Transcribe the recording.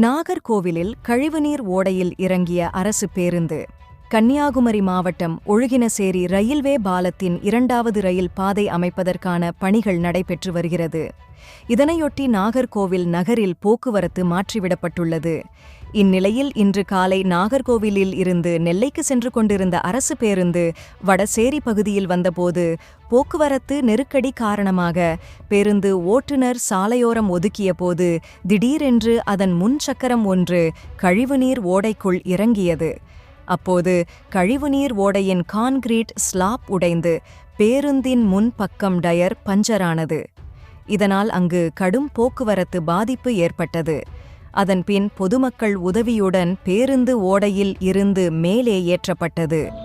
நாகர்கோவிலில் கழிவுநீர் ஓடையில் இறங்கிய அரசு பேருந்து. கன்னியாகுமரி மாவட்டம் ஒழுகினசேரி ரயில்வே பாலத்தின் இரண்டாவது ரயில் பாதை அமைப்பதற்கான பணிகள் நடைபெற்று வருகிறது. இதனையொட்டி நாகர்கோவில் நகரில் போக்குவரத்து மாற்றிவிடப்பட்டுள்ளது. இந்நிலையில் இன்று காலை நாகர்கோவிலில் இருந்து நெல்லைக்கு சென்று கொண்டிருந்த அரசு பேருந்து வடசேரி பகுதியில் வந்தபோது போக்குவரத்து நெருக்கடி காரணமாக பேருந்து ஓட்டுநர் சாலையோரம் ஒதுக்கிய போது திடீரென்று அதன் முன் சக்கரம் ஒன்று கழிவுநீர் ஓடைக்குள் இறங்கியது. அப்போது கழிவுநீர் ஓடையின் கான்கிரீட் ஸ்லாப் உடைந்து பேருந்தின் முன் பக்கம் டயர் பஞ்சரானது. இதனால் அங்கு கடும் போக்குவரத்து பாதிப்பு ஏற்பட்டது. அதன்பின் பொதுமக்கள் உதவியுடன் பேருந்து ஓடையில் இருந்து மேலே ஏற்றப்பட்டது.